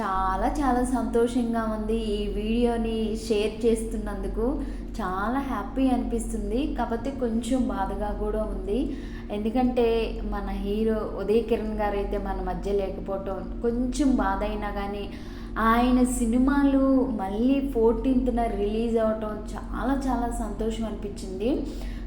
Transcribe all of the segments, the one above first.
చాలా చాలా సంతోషంగా ఉంది ఈ వీడియోని షేర్ చేస్తున్నందుకు. చాలా హ్యాపీ అనిపిస్తుంది. కాకపోతే కొంచెం బాధగా కూడా ఉంది. ఎందుకంటే మన హీరో ఉదయ్ కిరణ్ గారు అయితే మన మధ్య లేకపోవటం కొంచెం బాధ అయినా కానీ ఆయన సినిమాలు మళ్ళీ ఫోర్టీన్త్న రిలీజ్ అవ్వటం చాలా చాలా సంతోషం అనిపించింది.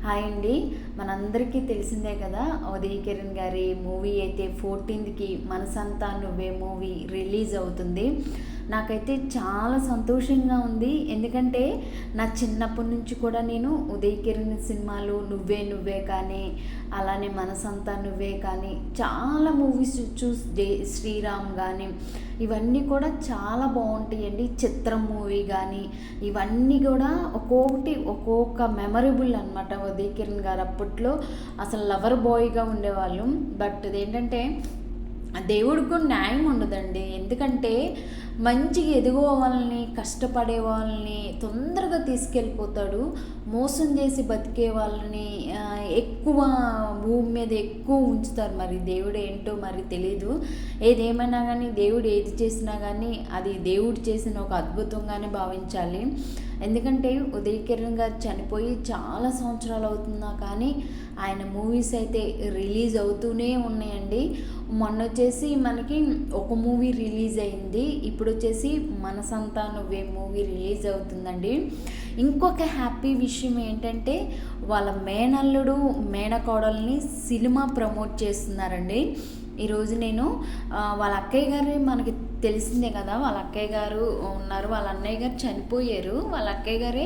హాయ్ అండి. మనందరికీ తెలిసిందే కదా ఉదయ్ కిరణ్ గారి మూవీ అయితే ఫోర్టీన్త్కి మనసంతా నువ్వే మూవీ రిలీజ్ అవుతుంది. నాకైతే చాలా సంతోషంగా ఉంది. ఎందుకంటే నా చిన్నప్పటి నుంచి కూడా నేను ఉదయ్ కిరణ్ సినిమాలు నువ్వే నువ్వే కానీ అలానే మనసంతా నువ్వే కానీ చాలా మూవీస్ చూస్ జై శ్రీరామ్ కానీ ఇవన్నీ కూడా చాలా బాగుంటాయండి. చిత్రం మూవీ కానీ ఇవన్నీ కూడా ఒక్కొక్కటి ఒక్కొక్క మెమరబుల్ అనమాట ఉదయ్ కిరణ్ గారు అప్పట్లో. అసలు లవర్ బాయ్గా ఉండేవాళ్ళు. బట్ అదేంటంటే దేవుడికి న్యాయం ఉండదండి. ఎందుకంటే మంచిగా ఎదుగో వాళ్ళని కష్టపడే వాళ్ళని తొందరగా తీసుకెళ్ళిపోతాడు. మోసం చేసి బతికే వాళ్ళని ఎక్కువ భూమి మీద ఎక్కువ ఉంచుతారు. మరి దేవుడు ఏంటో మరి తెలీదు. ఏదేమైనా కానీ దేవుడు ఏది చేసినా కానీ అది దేవుడు చేసిన ఒక అద్భుతంగానే భావించాలి. ఎందుకంటే ఉదయ్ కిరణ్ గారు చనిపోయి చాలా సంవత్సరాలు అవుతున్నా కానీ ఆయన మూవీస్ అయితే రిలీజ్ అవుతూనే ఉన్నాయండి. మొన్న వచ్చేసి మనకి ఒక మూవీ రిలీజ్ అయింది. ఇప్పుడు వచ్చేసి మనసంతా నువ్వే మూవీ రిలీజ్ అవుతుందండి. ఇంకొక హ్యాపీ విషయం ఏంటంటే వాళ్ళ మేనల్లుడు మేనకోడల్ని సినిమా ప్రమోట్ చేస్తున్నారండి. ఈరోజు నేను వాళ్ళ అక్కయ్య గారు మనకి తెలిసిందే కదా వాళ్ళ అక్కయ్య గారు ఉన్నారు వాళ్ళ అన్నయ్య గారు చనిపోయారు. వాళ్ళ అక్కయ్య గారే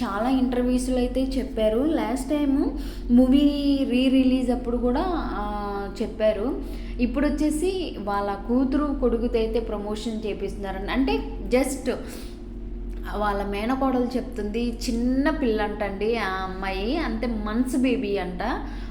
చాలా ఇంటర్వ్యూస్లో అయితే చెప్పారు. Last time movie re release అప్పుడు కూడా చెప్పారు. ఇప్పుడు వచ్చేసి వాళ్ళ కూతురు కొడుకుతో అయితే ప్రమోషన్ చేపిస్తున్నారని. అంటే జస్ట్ వాళ్ళ మేనకోడలు చెప్తుంది చిన్న పిల్ల అంటండి ఆ అమ్మాయి అంటే మన్స్ బేబీ అంట.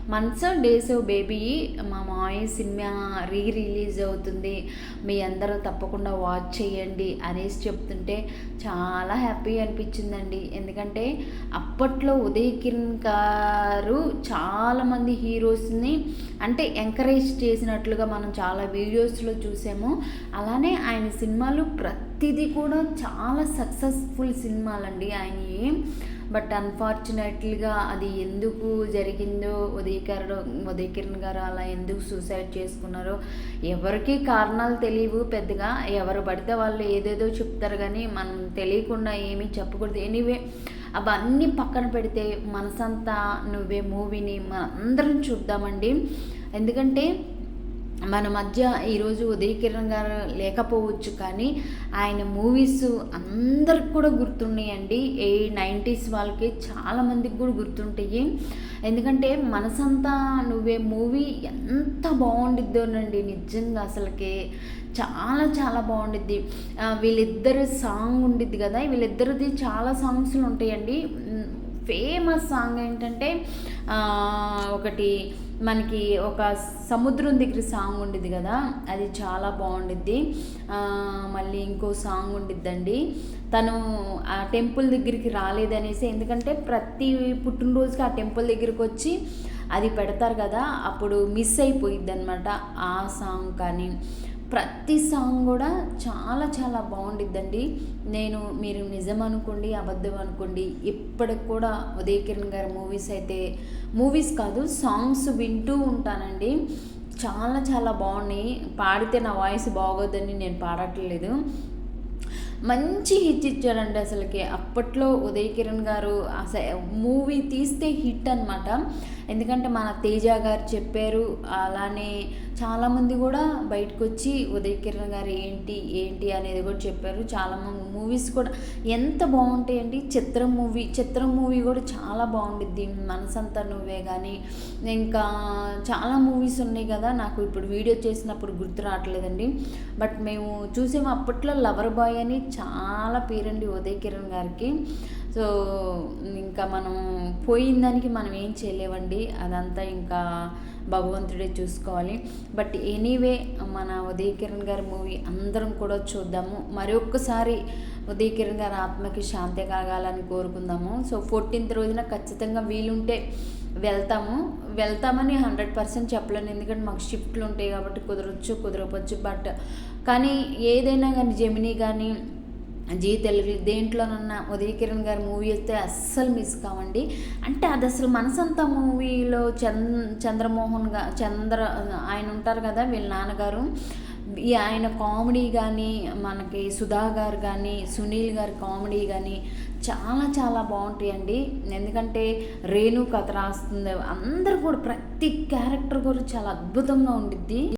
మన్స్ డేస్ బేబీ మా మాయ సినిమా రీ రిలీజ్ అవుతుంది. మీ అందరూ తప్పకుండా వాచ్ చేయండి అనేసి చెప్తుంటే చాలా హ్యాపీ అనిపించిందండి. ఎందుకంటే అప్పట్లో ఉదయ్ కిరణ్ గారు చాలామంది హీరోస్ని అంటే ఎంకరేజ్ చేసినట్లుగా మనం చాలా వీడియోస్లో చూసాము. అలానే ఆయన సినిమాలు ప్రతి ప్రతిదీ కూడా చాలా సక్సెస్ఫుల్ సినిమాలండి. ఆయనవి బట్ అన్ఫార్చునేట్లీగా అది ఎందుకు జరిగిందో ఉదయ్ ఉదయకిరణ్ గారు అలా ఎందుకు సూసైడ్ చేసుకున్నారో ఎవరికి కారణాలు తెలియవు పెద్దగా. ఎవరు పడితే వాళ్ళు ఏదేదో చెప్తారు కానీ మనం తెలియకుండా ఏమీ చెప్పకూడదు. ఎనీవే అవన్నీ పక్కన పెడితే మనసంతా నువ్వే మూవీని మనందరం చూద్దామండి. ఎందుకంటే మన మధ్య ఈరోజు ఉదయకిరణ్ గారు లేకపోవచ్చు కానీ ఆయన మూవీస్ అందరికి కూడా గుర్తున్నాయండి. ఏ నైంటీస్ వాళ్ళకి చాలామందికి కూడా గుర్తుంటాయి. ఎందుకంటే మనసంతా నువ్వే మూవీ ఎంత బాగుండిద్దోనండి నిజంగా అసలుకి. చాలా చాలా బాగుండిద్ది. వీళ్ళిద్దరు సాంగ్ ఉండిద్ది కదా? వీళ్ళిద్దరిది చాలా సాంగ్స్లు ఉంటాయండి. ఫేమస్ సాంగ్ ఏంటంటే ఒకటి మనకి ఒక సముద్రం దగ్గర సాంగ్ ఉండిద్ది కదా అది చాలా బాగుండిద్ది. మళ్ళీ ఇంకో సాంగ్ ఉండిద్దండి. తను ఆ టెంపుల్ దగ్గరికి రాలేదనేసి ఎందుకంటే ప్రతి పుట్టినరోజుకి ఆ టెంపుల్ దగ్గరికి వచ్చి అది పెడతారు కదా అప్పుడు మిస్ అయిపోయిద్ది అనమాట ఆ సాంగ్ కానీ. ప్రతి సాంగ్ కూడా చాలా చాలా బాగుండిద్దండి. నేను మీరు నిజం అనుకోండి అబద్ధం అనుకోండి ఇప్పటికి కూడా ఉదయ కిరణ్ గారి మూవీస్ అయితే మూవీస్ కాదు సాంగ్స్ వింటూ ఉంటానండి. చాలా చాలా బాగున్నాయి. పాడితే నా వాయిస్ బాగోదని నేను పాడట్లేదు. మంచి హిట్ ఇచ్చాడండి అసలుకి. అప్పట్లో ఉదయ్ కిరణ్ గారు అసలు మూవీ తీస్తే హిట్ అనమాట ఎందుకంటే మన తేజ గారు చెప్పారు అలానే చాలామంది కూడా బయటకు వచ్చి ఉదయ్ కిరణ్ గారు ఏంటి ఏంటి అనేది కూడా చెప్పారు. చాలా మూవీస్ కూడా ఎంత బాగుంటాయండి. చిత్రం మూవీ చిత్రం మూవీ కూడా చాలా బాగుండిద్ది. మనసంతా నువ్వే కానీ ఇంకా చాలా మూవీస్ ఉన్నాయి కదా. నాకు ఇప్పుడు వీడియో చేసినప్పుడు గుర్తు రావట్లేదండి. బట్ మేము చూసాము అప్పట్లో లవర్ బాయ్ అని చాలా పేరండి ఉదయ్ కిరణ్ గారికి. సో ఇంకా మనం పోయిన దానికి మనం ఏం చేయలేవండి. అదంతా ఇంకా భగవంతుడే చూసుకోవాలి. బట్ ఎనీవే మన ఉదయ కిరణ్ గారి మూవీ అందరం కూడా చూద్దాము. మరొక్కసారి ఉదయ కిరణ్ గారి ఆత్మకి శాంతి కలగాలని కోరుకుందాము. సో ఫోర్టీన్త్ రోజున ఖచ్చితంగా వీలుంటే వెళ్తాము. వెళ్తామని హండ్రెడ్ పర్సెంట్ చెప్పలేను. ఎందుకంటే మాకు షిఫ్ట్లు ఉంటాయి కాబట్టి కుదరవచ్చు కుదరవచ్చు బట్ కానీ ఏదైనా కానీ జమినీ కానీ జీ తెలుగు దేంట్లోనన్నా ఉదయ కిరణ్ గారి మూవీ వస్తే అస్సలు మిస్ కావండి. అంటే అది అసలు మనసంతా మూవీలో చంద్ర చంద్రమోహన్గా చంద్ర ఆయన ఉంటారు కదా వీళ్ళ నాన్నగారు. ఈ ఆయన కామెడీ కానీ మనకి సుధా గారు కానీ సునీల్ గారి కామెడీ కానీ చాలా చాలా బాగుంటాయండి. ఎందుకంటే రేణు కథ రాస్తుంది. అందరు కూడా ప్రతి క్యారెక్టర్ కూడా చాలా అద్భుతంగా ఉండిద్ది.